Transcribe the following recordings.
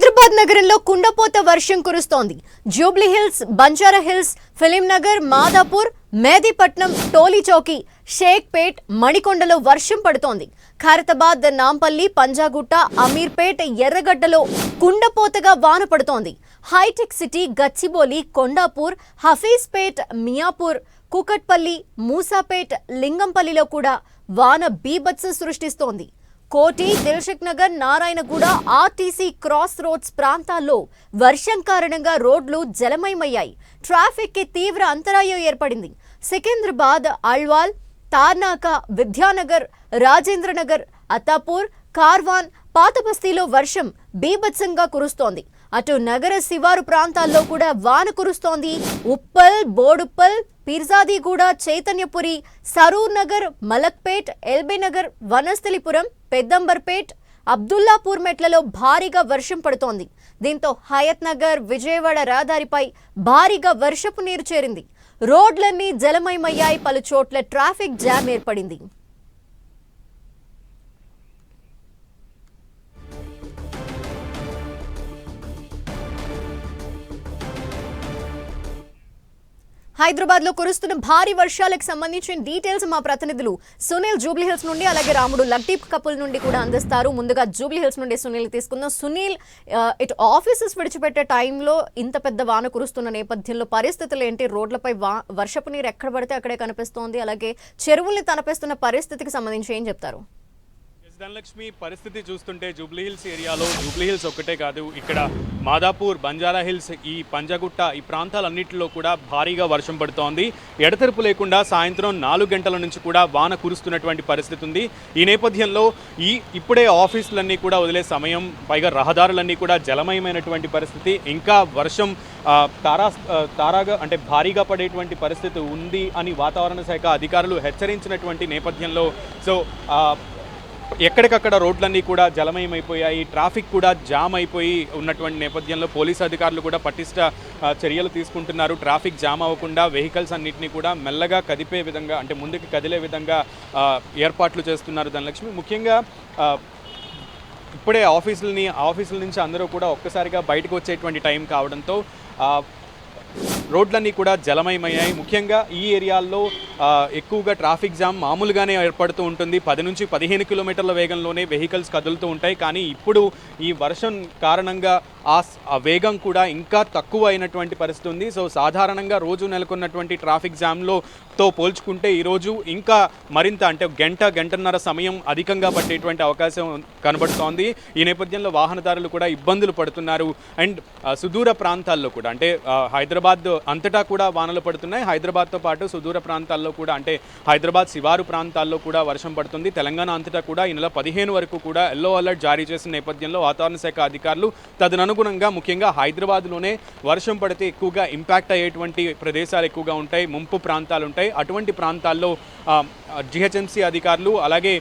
హైదరాబాద్ నగరంలో కుండపోత వర్షం కురుస్తోంది. జూబ్లీ హిల్స్ బంజారా హిల్స్ ఫిలిం నగర్ మాదాపూర్ మేదీపట్నం టోలీ చౌకీ షేక్పేట్ మణికొండలో వర్షం పడుతోంది. ఖైరతాబాద్ నాంపల్లి పంజాగుట్ట అమీర్పేట్ ఎర్రగడ్డలో కుండపోతగా వాన పడుతోంది. హైటెక్ సిటీ గచ్చిబోలి కొండాపూర్ హఫీజ్పేట్ మియాపూర్ కుకట్పల్లి మూసాపేట్ లింగంపల్లిలో కూడా వాన బీభత్సం సృష్టిస్తోంది. Koti Dilsukhnagar Narayanguda RTC cross roads ప్రాంతాల్లో వర్షం కారణంగా రోడ్లు జలమయమయ్యాయి. ట్రాఫిక్కి తీవ్ర అంతరాయం ఏర్పడింది. సికింద్రాబాద్ అల్వాల్ తార్నాక విద్యానగర్ రాజేంద్రనగర్ అత్తాపూర్ కార్వాన్ పాతబస్తీలో వర్షం బీభత్సంగా కురుస్తోంది. అటు నగర శివారు ప్రాంతాల్లో కూడా వాన కురుస్తోంది. ఉప్పల్ బోడుప్పల్ పిర్జాదిగూడ చైతన్యపురి సరూర్ నగర్ మలక్పేట్ ఎల్బీనగర్ వనస్థలిపురం పెద్దంబర్పేట్ అబ్దుల్లాపూర్ మెట్లలో భారీగా వర్షం పడుతోంది. దీంతో హయత్ నగర్ విజయవాడ రహదారిపై భారీగా వర్షపు నీరు చేరింది. రోడ్లన్నీ జలమయమయ్యాయి. పలు చోట్ల ట్రాఫిక్ జామ్ ఏర్పడింది. హైదరాబాద్లో కురుస్తున్న భారీ వర్షాలకు సంబంధించిన డీటెయిల్స్ మా ప్రతినిధులు సునీల్ జూబ్లీ హిల్స్ నుండి అలాగే రాముడు లతీఫ్ కపుల్ నుండి కూడా అందిస్తారు. ముందుగా జూబ్లీ హిల్స్ నుండి సునీల్ తీసుకుందాం. సునీల్ ఇటు ఆఫీసెస్ విడిచిపెట్టే టైంలో ఇంత పెద్ద వాన కురుస్తున్న నేపథ్యంలో పరిస్థితులు ఏంటి? రోడ్లపై వా వర్షపు నీరు ఎక్కడ పడితే అక్కడే కనిపిస్తోంది. అలాగే చెరువుల్ని తనపేస్తున్న పరిస్థితికి సంబంధించి ఏం చెప్తారు? ధనలక్ష్మి పరిస్థితి చూస్తుంటే జూబ్లీహిల్స్ ఏరియాలో జూబ్లీహిల్స్ ఒక్కటే కాదు ఇక్కడ మాదాపూర్ బంజారా హిల్స్ ఈ పంజగుట్ట ఈ ప్రాంతాలన్నింటిలో కూడా భారీగా వర్షం పడుతోంది. ఎడతెరపు లేకుండా సాయంత్రం నాలుగు గంటల నుంచి కూడా వాన కురుస్తున్నటువంటి పరిస్థితి ఉంది. ఈ నేపథ్యంలో ఈ ఇప్పుడే ఆఫీసులన్నీ కూడా వదిలే సమయం పైగా రహదారులన్నీ కూడా జలమయమైనటువంటి పరిస్థితి. ఇంకా వర్షం తారా తారాగా అంటే భారీగా పడేటువంటి పరిస్థితి ఉంది అని వాతావరణ శాఖ అధికారులు హెచ్చరించినటువంటి నేపథ్యంలో సో ఎక్కడికక్కడ రోడ్లన్నీ కూడా జలమయమైపోయాయి ట్రాఫిక్ కూడా జామ్ అయిపోయి ఉన్నటువంటి నేపథ్యంలో పోలీసు అధికారులు కూడా పటిష్ట చర్యలు తీసుకుంటున్నారు. ట్రాఫిక్ జామ్ అవ్వకుండా వెహికల్స్ అన్నింటినీ కూడా మెల్లగా కదిపే విధంగా అంటే ముందుకు కదిలే విధంగా ఏర్పాట్లు చేస్తున్నారు ధనలక్ష్మి. ముఖ్యంగా ఇప్పుడే ఆఫీసులని ఆఫీసుల నుంచి అందరూ కూడా ఒక్కసారిగా బయటకు వచ్చేటువంటి టైం కావడంతో రోడ్లన్నీ కూడా జలమయమయ్యాయి. ముఖ్యంగా ఈ ఏరియాల్లో ఎక్కువగా ట్రాఫిక్ జామ్ మామూలుగానే ఏర్పడుతూ ఉంటుంది. పది నుంచి పదిహేను కిలోమీటర్ల వేగంలోనే వెహికల్స్ కదులుతూ ఉంటాయి. కానీ ఇప్పుడు ఈ వర్షం కారణంగా ఆ వేగం కూడా ఇంకా తక్కువ అయినటువంటి పరిస్థితి ఉంది. సో సాధారణంగా రోజు నెలకొన్నటువంటి ట్రాఫిక్ జామ్లో తో పోల్చుకుంటే ఈరోజు ఇంకా మరింత అంటే గంట గంటన్నర సమయం అధికంగా పట్టేటువంటి అవకాశం కనబడుతోంది. ఈ నేపథ్యంలో వాహనదారులు కూడా ఇబ్బందులు పడుతున్నారు. అండ్ సుదూర ప్రాంతాల్లో కూడా అంటే హైదరాబాద్ అంతటా కూడా వానలు పడుతున్నాయి. హైదరాబాద్తో పాటు సుదూర ప్రాంతాల్లో కూడా అంటే హైదరాబాద్ శివారు ప్రాంతాల్లో కూడా వర్షం పడుతుంది. తెలంగాణ అంతటా కూడా ఈ నెల పదిహేను వరకు కూడా ఎల్లో అలర్ట్ జారీ చేసిన నేపథ్యంలో వాతావరణ శాఖ అధికారులు తదనుగుణంగా ముఖ్యంగా హైదరాబాద్లోనే వర్షం పడితే ఎక్కువగా ఇంపాక్ట్ అయ్యేటువంటి ప్రదేశాలు ఎక్కువగా ఉంటాయి. ముంపు ప్రాంతాలు ఉంటాయి. అటువంటి ప్రాంతాల్లో జిహెచ్ఎంసీ అధికారులు అలాగే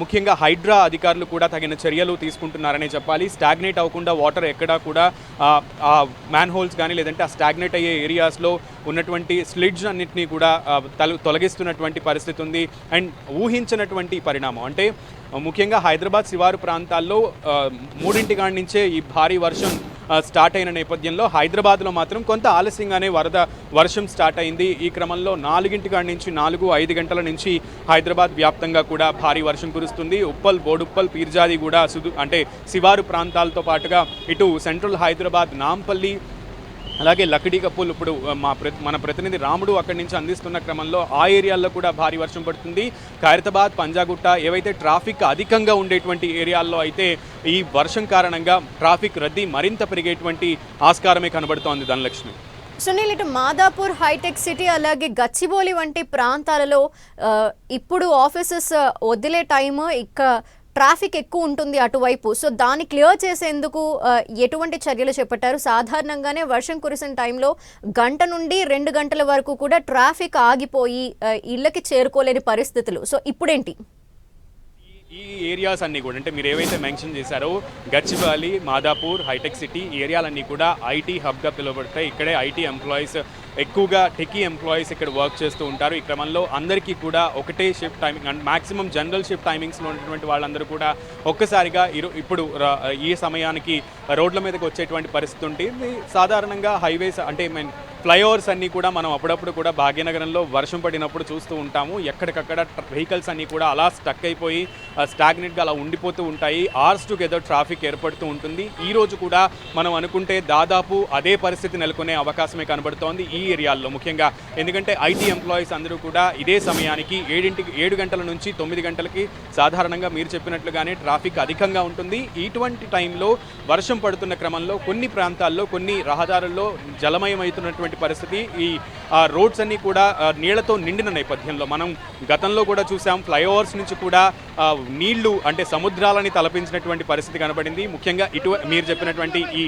ముఖ్యంగా హైడ్రా అధికారులు కూడా తగిన చర్యలు తీసుకుంటున్నారనే చెప్పాలి. స్టాగ్నేట్ అవ్వకుండా వాటర్ ఎక్కడా కూడా ఆ మ్యాన్ హోల్స్ కానీ లేదంటే ఆ స్టాగ్నేట్ అయ్యే ఏరియాస్లో ఉన్నటువంటి స్లిడ్స్ అన్నింటినీ కూడా తల తొలగిస్తున్నటువంటి పరిస్థితి ఉంది. అండ్ ఊహించినటువంటి పరిణామం అంటే ముఖ్యంగా హైదరాబాద్ శివారు ప్రాంతాల్లో మూడింటి కాడి నుంచే ఈ భారీ వర్షం స్టార్ట్ అయిన నేపథ్యంలో హైదరాబాద్లో మాత్రం కొంత ఆలస్యంగానే వరద వర్షం స్టార్ట్ అయింది. ఈ క్రమంలో నాలుగింటి కాడి నుంచి నాలుగు ఐదు గంటల నుంచి హైదరాబాద్ వ్యాప్తంగా కూడా భారీ వర్షం కురుస్తుంది. ఉప్పల్ బోడుప్పల్ పీర్జాది కూడా సుదు అంటే శివారు ప్రాంతాలతో పాటుగా ఇటు సెంట్రల్ హైదరాబాద్ నాంపల్లి అలాగే లక్డీ కప్పులు ఇప్పుడు మా ప్ర మన ప్రతినిధి రాముడు అక్కడి నుంచి అందిస్తున్న క్రమంలో ఆ ఏరియాల్లో కూడా భారీ వర్షం పడుతుంది. ఖైరతాబాద్ పంజాగుట్ట ఏవైతే ట్రాఫిక్ అధికంగా ఉండేటువంటి ఏరియాల్లో అయితే ఈ వర్షం కారణంగా ట్రాఫిక్ రద్దీ మరింత పెరిగేటువంటి ఆస్కారమే కనబడుతోంది ధనలక్ష్మి. సునీల్ ఇటు మాదాపూర్ హైటెక్ సిటీ అలాగే గచ్చిబౌలి వంటి ప్రాంతాలలో ఇప్పుడు ఆఫీసెస్ వదిలే టైము ఇక ట్రాఫిక్ ఎక్కువ ఉంటుంది అటువైపు. సో దాన్ని క్లియర్ చేసేందుకు ఎటువంటి చర్యలు చేపట్టారు? సాధారణంగానే వర్షం కురిసిన టైంలో గంట నుండి రెండు గంటల వరకు కూడా ట్రాఫిక్ ఆగిపోయి ఇళ్ళకి చేరుకోలేని పరిస్థితులు. సో ఇప్పుడేంటి? ఈ ఏరియాస్ అన్నీ కూడా అంటే మీరు ఏవైతే మెన్షన్ చేశారో గచ్చిబాలి మాదాపూర్ హైటెక్ సిటీ ఈ ఏరియాలన్నీ కూడా ఐటీ హబ్గా పిలువబడతాయి. ఇక్కడే ఐటీ ఎంప్లాయీస్ ఎక్కువగా టెకీ ఎంప్లాయీస్ ఇక్కడ వర్క్ చేస్తూ ఉంటారు. ఈ క్రమంలో అందరికీ కూడా ఒకటే shift timing and maximum general shift టైమింగ్స్లో ఉన్నటువంటి వాళ్ళందరూ కూడా ఒక్కసారిగా ఇరు- ఇప్పుడు ఈ సమయానికి రోడ్ల మీదకి వచ్చేటువంటి పరిస్థితి ఉంటుంది సాధారణంగా హైవేస్ అంటే మీన్ ఫ్లైఓవర్స్ అన్నీ కూడా మనం అప్పుడప్పుడు కూడా భాగ్యనగరంలో వర్షం పడినప్పుడు చూస్తూ ఉంటాము. ఎక్కడికక్కడ వెహికల్స్ అన్నీ కూడా అలా స్టక్ అయిపోయి స్టాగ్నెట్గా అలా ఉండిపోతూ ఉంటాయి. ఆర్స్ టుగెదర్ ట్రాఫిక్ ఏర్పడుతూ ఉంటుంది. ఈ రోజు కూడా మనం అనుకుంటే దాదాపు అదే పరిస్థితి నెలకొనే అవకాశమే కనబడుతోంది ఈ ఏరియాల్లో ముఖ్యంగా. ఎందుకంటే ఐటీ ఎంప్లాయీస్ అందరూ కూడా ఇదే సమయానికి ఏడింటికి ఏడు గంటల నుంచి తొమ్మిది గంటలకి సాధారణంగా మీరు చెప్పినట్లుగానే ట్రాఫిక్ అధికంగా ఉంటుంది. ఇటువంటి టైంలో వర్షం పడుతున్న క్రమంలో కొన్ని ప్రాంతాల్లో కొన్ని రహదారుల్లో జలమయమవుతున్నటువంటి పరిస్థితి. ఈ రోడ్స్ అన్నీ కూడా నీళ్ళతో నిండిన నేపథ్యంలో మనం గతంలో కూడా చూసాం. ఫ్లైఓవర్స్ నుంచి కూడా నీళ్ళు అంటే సముద్రాలని తలపించినటువంటి పరిస్థితి కనబడింది. ముఖ్యంగా ఇటు మీరు చెప్పినటువంటి ఈ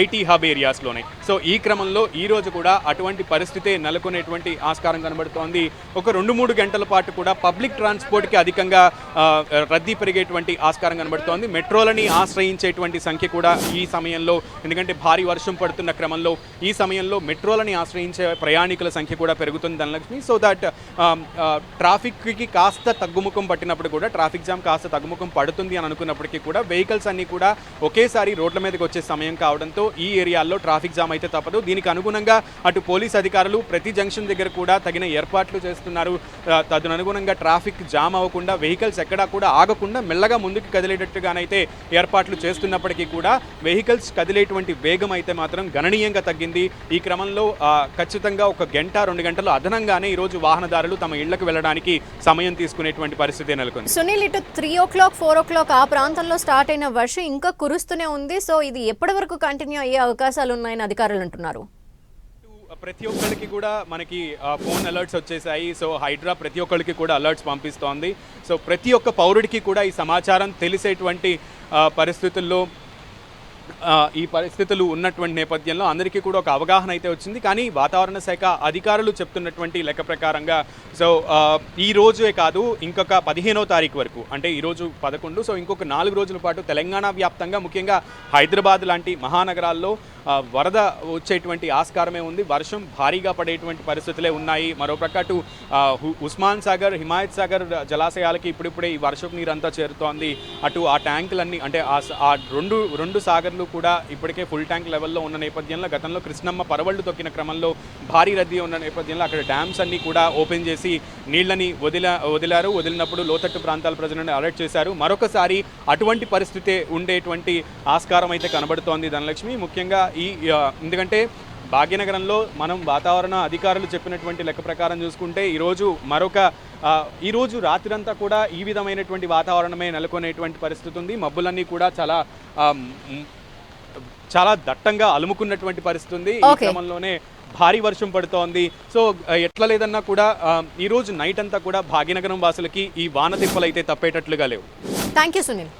ఐటీ హబ్ ఏరియాస్లోనే. సో ఈ క్రమంలో ఈరోజు కూడా అటువంటి పరిస్థితే నెలకొనేటువంటి ఆస్కారం కనబడుతోంది. ఒక రెండు మూడు గంటల పాటు కూడా పబ్లిక్ ట్రాన్స్పోర్ట్కి అధికంగా రద్దీ పెరిగేటువంటి ఆస్కారం కనబడుతోంది. మెట్రోలని ఆశ్రయించేటువంటి సంఖ్య కూడా ఈ సమయంలో ఎందుకంటే భారీ వర్షం పడుతున్న క్రమంలో ఈ సమయంలో మెట్రోలని ఆశ్రయించే ప్రయాణికుల సంఖ్య కూడా పెరుగుతుంది ధనలక్ష్మి. సో దట్ ట్రాఫిక్కి కాస్త తగ్గుముఖం పట్టినప్పుడు కూడా ట్రాఫిక్ జామ్ కాస్త తగ్గుముఖం పడుతుంది అని అనుకున్నప్పటికీ కూడా వెహికల్స్ అన్నీ కూడా ఒకేసారి రోడ్ల మీదకి వచ్చే సమయం కావడం రావడంతో ఈ ఏరియాల్లో ట్రాఫిక్ జామ్ అయితే తప్పదు. దీనికి అనుగుణంగా అటు పోలీస్ అధికారులు ప్రతి జంక్షన్ దగ్గర కూడా తగిన ఏర్పాట్లు చేస్తున్నారు. తదనుగుణంగా ట్రాఫిక్ జామ్ అవ్వకుండా వెహికల్స్ ఎక్కడా కూడా ఆగకుండా మెల్లగా ముందుకు కదిలేటట్టుగానైతే ఏర్పాట్లు చేస్తున్నప్పటికీ కూడా వెహికల్స్ కదిలేటువంటి వేగం అయితే మాత్రం గణనీయంగా తగ్గింది. ఈ క్రమంలో ఖచ్చితంగా ఒక గంట రెండు గంటలు అదనంగానే ఈరోజు వాహనదారులు తమ ఇళ్ళకు వెళ్ళడానికి సమయం తీసుకునేటువంటి పరిస్థితి నెలకొంది. సునీల్ ఇటు three o'clock four o'clock ఆ ప్రాంతంలో స్టార్ట్ అయిన వర్షం ఇంకా కురుస్తూనే ఉంది. సో ఇది ఎప్పటి వరకు కంటిన్యూ అయ్యే అవకాశాలు ఉన్నాయని అధికారులు అంటున్నారు. Uh, ప్రతి ఒక్కరికి కూడా మనకి ఫోన్ అలర్ట్స్ వచ్చేసాయి. సో హైడ్రా ప్రతి ఒక్కరికి కూడా అలర్ట్స్ పంపిస్తోంది. సో ప్రతి ఒక్క పౌరుడికి కూడా ఈ సమాచారం తెలిసేటువంటి పరిస్థితుల్లో ఈ పరిస్థితులు ఉన్నటువంటి నేపథ్యంలో అందరికీ కూడా ఒక అవగాహన అయితే వచ్చింది. కానీ వాతావరణ శాఖ అధికారులు చెప్తున్నటువంటి లెక్క ప్రకారంగా సో ఈ రోజే కాదు ఇంకొక పదిహేనో తారీఖు వరకు అంటే ఈరోజు పదకొండు సో ఇంకొక నాలుగు రోజుల పాటు తెలంగాణ వ్యాప్తంగా ముఖ్యంగా హైదరాబాద్ లాంటి మహానగరాల్లో వరద వచ్చేటువంటి ఆస్కారమే ఉంది. వర్షం భారీగా పడేటువంటి పరిస్థితులే ఉన్నాయి. మరో అటు ఉస్మాన్ సాగర్ హిమాయత్ సాగర్ జలాశయాలకి ఇప్పుడిప్పుడే ఈ వర్షపు నీరు అంతా చేరుతోంది. అటు ఆ ట్యాంకులన్నీ అంటే ఆ రెండు రెండు సాగర్ ట్యాంకర్లు కూడా ఇప్పటికే ఫుల్ ట్యాంక్ లెవెల్లో ఉన్న నేపథ్యంలో గతంలో కృష్ణమ్మ పరవళ్ళు తొక్కిన క్రమంలో భారీ రద్దీ ఉన్న నేపథ్యంలో అక్కడ డ్యామ్స్ అన్ని కూడా ఓపెన్ చేసి నీళ్ళని వదిల వదిలారు. వదిలినప్పుడు లోతట్టు ప్రాంతాల ప్రజలను అలర్ట్ చేశారు. మరొకసారి అటువంటి పరిస్థితి ఉండేటువంటి ఆస్కారం అయితే కనబడుతోంది ధనలక్ష్మి. ముఖ్యంగా ఈ ఎందుకంటే భాగ్యనగరంలో మనం వాతావరణ అధికారులు చెప్పినటువంటి లెక్క ప్రకారం చూసుకుంటే ఈరోజు మరొక ఈరోజు రాత్రంతా కూడా ఈ విధమైనటువంటి వాతావరణమే నెలకొనేటువంటి పరిస్థితి ఉంది మబ్బులన్నీ కూడా చాలా చాలా దట్టంగా అలుముకున్నటువంటి పరిస్థితి ఉంది. ఈ. క్రమంలోనే భారీ వర్షం పడుతోంది. సో ఎట్లా లేదన్నా కూడా ఈ రోజు నైట్ అంతా కూడా భాగ్యనగరం వాసులకి ఈ వాన తిప్పలు అయితే తప్పేటట్లుగా లేవు. Thank you Sunil.